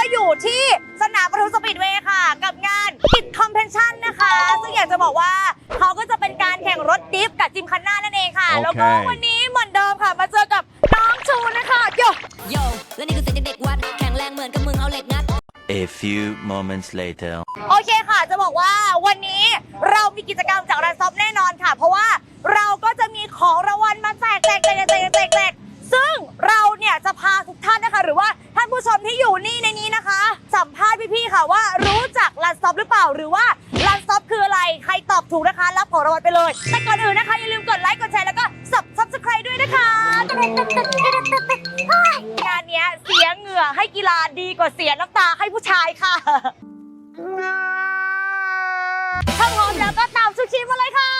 ว่าอยู่ที่สนามปทุมสปีดเวย์ค่ะ กับงานกิจคอมเพนชั่นนะคะ ซึ่งอยากจะบอกว่าเขาก็จะเป็นการแข่งรถดิฟกับจิมคันหน้านั่นเองค่ะ โอเค แล้วก็วันนี้เหมือนเดิมค่ะมาเจอกับน้องชูนะคะโย โยและนี่คือเสียงเด็กๆวัด แข็งแรงเหมือนกับมึงเอาเหล็กงัด A few moments later. โอเคค่ะ จะบอกว่าวันนี้เรามีกิจกรรมจากรันซอฟแน่นอนค่ะ เพราะว่าเราก็จะมีของรางวัลมาแจกแจกแจกแจกแจกแจกซึ่งเราเนี่ยจะพาทุกท่านนะคะ หรือว่า ค่ะว่ารู้จักรันซอฟหรือเปล่า หรือว่ารันซอฟคืออะไรใครตอบถูกนะคะ รับของรางวัลไปเลย แต่ก่อนอื่นนะคะ อย่าลืมกดไลค์กดแชร์แล้วก็สับซับสไครด้วยนะคะงานเนี้ยเสียเหงื่อให้กีฬาดีกว่าเสียน้ำตาให้ผู้ชายค่ะถ้าพร้อมแล้วก็ตามสุชีมาเลยค่ะ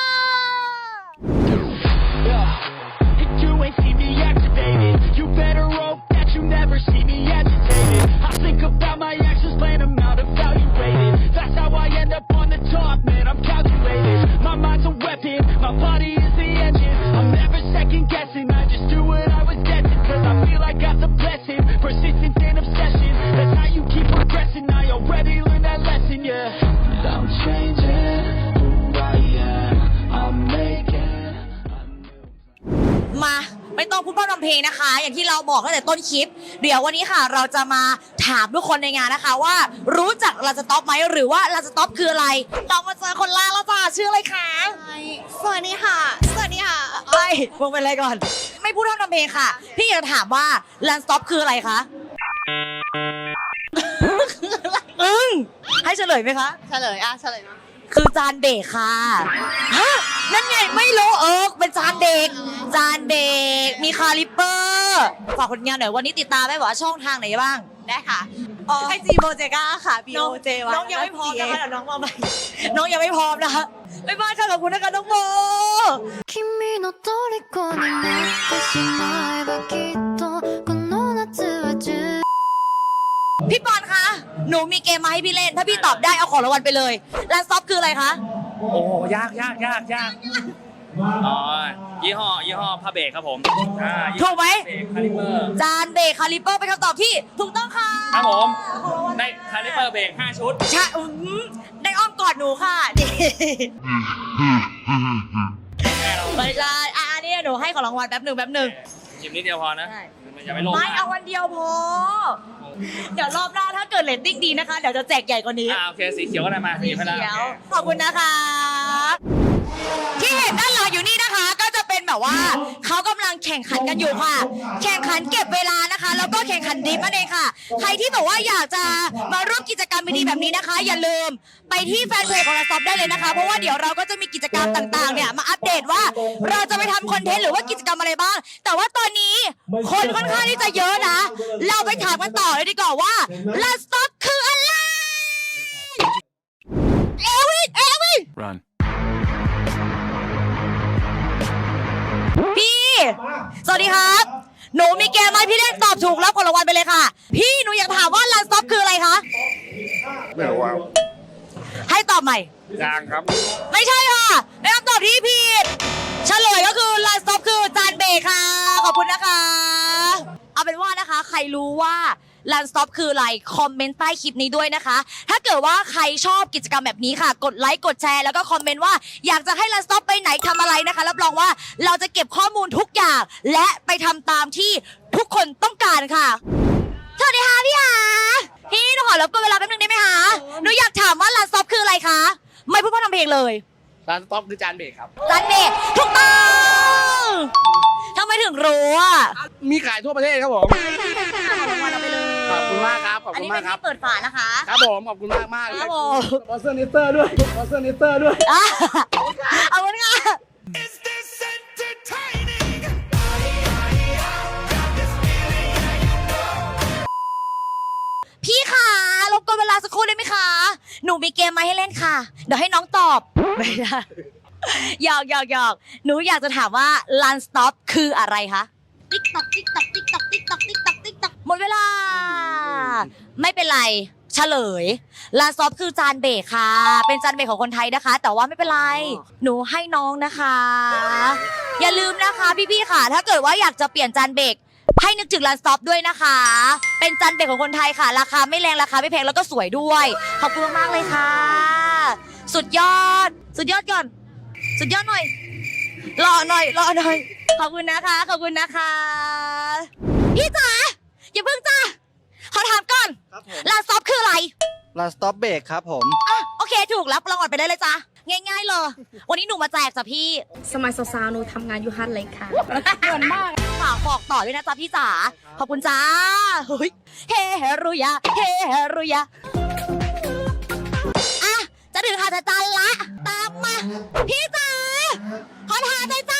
มาไม่ต้องพูดพร่ำทำเพลงนะคะ อย่างที่เราบอกตั้งแต่ต้นคลิป เดี๋ยววันนี้ค่ะ เราจะมาถามทุกคนในงานนะคะ ว่ารู้จักลาสต็อปไหมหรือว่าลาสต็อปคืออะไรเรามาเจอคนแรกแล้วจ้าชื่ออะไรคะสวัสดีค่ะ สวัสดีค่ะไอ้ยมึงเป็นอะไรก่อน ไม่พูดพร่ำทำเพลงค่ะ พี่อยากจะถามว่าลาสต็อปคืออะไรคะอึ้งให้เฉลยไหมคะ เฉลยอะเฉลยมาคือจานเบรกค่ะฮะนั่นไงไม่รู้เออเป็นจานเบรก จานเบกมีคาลิเปอร์ฝากผลงานหน่อยวันนี้ติดตามได้ว่าช่องทางไหนบ้างได้ค่ะไอจีโบเจก้าค่ะ B O J วันน้องยังไม่พร้อมนะคะเดี๋ยวน้องมาใหม่น้องยังไม่พร้อมนะคะบ๊ายบายค่ะขอบคุณนะคะน้องโบพี่ปอนคะ หนูมีเกมมาให้พี่เล่น ถ้าพี่ตอบได้เอาของรางวัลไปเลย แล้วซอฟคืออะไรคะ โอ้ยากยากยากยาก อ๋อยี่ห้อยี่ห้อผ้าเบรกครับผมอ่ายี่ถูห้อกไหมเบรกคาลิเปอร์จานเบรกคาลิปเปอร์เป็นคำตอบที่ถูกต้องค่ะครับผมของรางวัลได้คาลิเปอร์เบรก5ชุด ใช่อืมได้อ้อมกอดหนูค่ะนี่แน่เราไม่ใช่อะอันนี้หนูให้ของรางวัลแป๊บหนึ่งแป๊บหนึ่ง หยิบนิดเดียวพอนะใช่ อย่าไม่ลงไม่นะเอาวันเดียวพอ เดี๋ยวรอบหน้าถ้าเกิดเรตติ้งดีนะคะ เดี๋ยวจะแจกใหญ่กว่านี้ อ่าโอเคสีเขียวก็ได้มาหยิบให้แล้วเดี๋ยว โอเคขอบคุณนะคะ ที่เห็นด้านหลังอยู่นี่ แบบว่าเขากำลังแข่งขันกันอยู่ค่ะ แข่งขันเก็บเวลานะคะ แล้วก็แข่งขันดิฟนั่นเองค่ะ ใครที่แบบว่าอยากจะมาร่วมกิจกรรมดีๆแบบนี้นะคะ อย่าลืมไปที่แฟนเพจของเราซอฟได้เลยนะคะ เพราะว่าเดี๋ยวเราก็จะมีกิจกรรมต่างๆเนี่ยมาอัปเดตว่าเราจะไปทำคอนเทนต์หรือว่ากิจกรรมอะไรบ้าง แต่ว่าตอนนี้คนค่อนข้างที่จะเยอะนะ เราไปถามกันต่อเลยดีกว่าว่าลาสต็อป ดีครับ หนูมีเกมไหมพี่เล่นตอบถูกรับของรางวัลไปเลยค่ะ พี่หนูอยากถามว่าลันสต็อปคืออะไรคะ ไม่รู้ว่าให้ตอบใหม่ ยางครับ ไม่ใช่ค่ะเป็นคำตอบที่ผิดเฉลยก็คือลันสต็อปคือจานเบรกค่ะ ขอบคุณนะคะ เอาเป็นว่านะคะ ใครรู้ว่า ลันสต็อปคืออะไรคอมเมนต์ใต้คลิปนี้ด้วยนะคะ ถ้าเกิดว่าใครชอบกิจกรรมแบบนี้ค่ะ กดไลค์กดแชร์แล้วก็คอมเมนต์ว่าอยากจะให้ลันสต็อปไปไหนทำอะไรนะคะรับรองว่าเราจะเก็บข้อมูลทุกอย่าง และไปทำตามที่ทุกคนต้องการค่ะสวัสดีค่ะพี่หาพี่หนูขอรบกวนเวลาแป๊บนึงได้ไหมคะหนูอยากถามว่าลันสต็อปคืออะไรคะไม่พูดพร่ำทำเพลงเลย ร้านสต็อปคือจานเบรกครับ ร้านเบรกถูกต้องทำไมถึงรู้อะมีขายทั่วประเทศครับผม รางวัลเอาไปเลย ขอบคุณมากครับ ขอบอันคุณนี้มาเป็กนครับ ที่เปิดฝานะคะ ครับผม ขอบคุณมากมากครับผมสปอนเซอร์นิเตอร์ด้วยสปอนเซอร์นิเตอร์ด้วย อะเอาไว้ค่ะ Is this entertaining? พี่ค่ะรบกวนเวลาสักครู่ได้ไหมคะ หนูมีเกมมาให้เล่นค่ะ เดี๋ยวให้น้องตอบ ไม่ได้หยอกหยอกหยอกหนูอยากจะถามว่า Run Stop คืออะไรคะ ติ๊กตอกติ๊กตอกติ๊กตอกติ๊กตอกติ๊กตอกติ๊กตอก หมดเวลา ไม่เป็นไรเฉลย Run Stop คือจานเบรกค่ะ เป็นจานเบรกของคนไทยนะคะ แต่ว่าไม่เป็นไร หนูให้น้องนะคะ อย่าลืมนะคะพี่ๆค่ะ ถ้าเกิดว่าอยากจะเปลี่ยนจานเบรกให้นึกถึงร้านสต็อปด้วยนะคะ เป็นจานเบรกของคนไทยค่ะ ราคาไม่แรงราคาไม่แพงแล้วก็สวยด้วย ขอบคุณมากๆเลยค่ะ สุดยอด สุดยอดก่อน สุดยอดหน่อย รอหน่อย รอหน่อย ขอบคุณนะคะ ขอบคุณนะคะ พี่จ๋า อย่าเพิ่งจ้าขอถามก่อนครับผมร้านสต็อปคืออะไรลาสต็อปเบรกครับผม อะโอเคถูกรับรางวัลไปได้เลยจ้ะง่ายๆเลย วันนี้หนูมาแจกจ้ะพี่ สมัยสาวๆหนูทำงานอยู่ฮัทเลยค่ะ ฝากบอกต่อด้วยนะจ๊ะพี่จ๋า ขอบคุณจ้าเฮ้ยเฮรุยาเฮรุยาอะ จะถึงหาดจันละ ตามมา พี่จ๋าขอทานเลยจ้า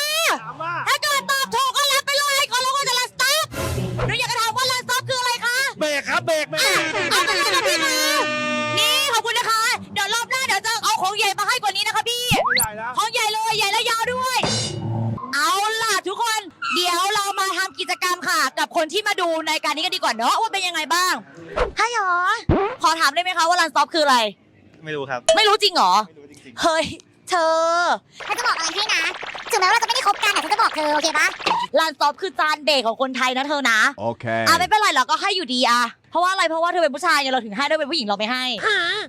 ถ้า ของใหญ่เลยใหญ่และยาวด้วย เอาล่ะทุกคน เดี๋ยวเรามาทำกิจกรรมค่ะ กับคนที่มาดูในการนี้กันดีกว่าเนาะว่าเป็นยังไงบ้างฮัลโหลขอถามได้ไหมคะว่ารันซอฟคืออะไร ไม่รู้ครับ ไม่รู้จริงเหรอ ไม่รู้จริงเฮ้ย เธอฉันจะบอกอะไรให้นะถึงแม้ว่าเราจะไม่ได้คบกันแต่ฉันจะบอกเธอโอเคปะรันซอฟคือจานเบรกของคนไทยนะเธอนะ โอเค อะไม่เป็นไรเราก็ให้อยู่ดีอะ เพราะว่าอะไรเพราะว่าเธอเป็นผู้ชายไงเราถึงให้ด้วยเป็นผู้หญิงเราไม่ให้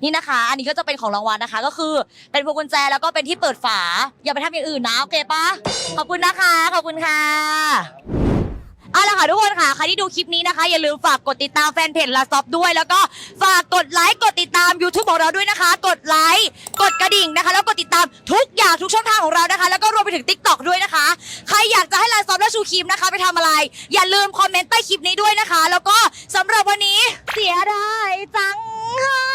นี่นะคะ อันนี้ก็จะเป็นของรางวัลนะคะ ก็คือเป็นพวงกุญแจแล้วก็เป็นที่เปิดฝา อย่าไปทำอย่างอื่นนะโอเคปะขอบคุณนะคะขอบคุณค่ะเอาละค่ะทุกคนค่ะใครที่ดูคลิปนี้นะคะ อย่าลืมฝากกดติดตามแฟนเพจลาซอฟด้วย แล้วก็ฝากกดไลค์กดติดตาม YouTube ของเราด้วยนะคะ กดไลค์ กดกระดิ่งนะคะ แล้วกดติดตามทุกอย่างทุกช่องทางของเรานะคะ แล้วก็รวมไปถึง t ิ k t อกด้วยนะคะ ใครอยากจะให้ลานซ้อมและชูคิมนะคะ ไปทำอะไร อย่าลืมคอมเมนต์ใต้คลิปนี้ด้วยนะคะ แล้วก็สำหรับวันนี้เสียดายจังให้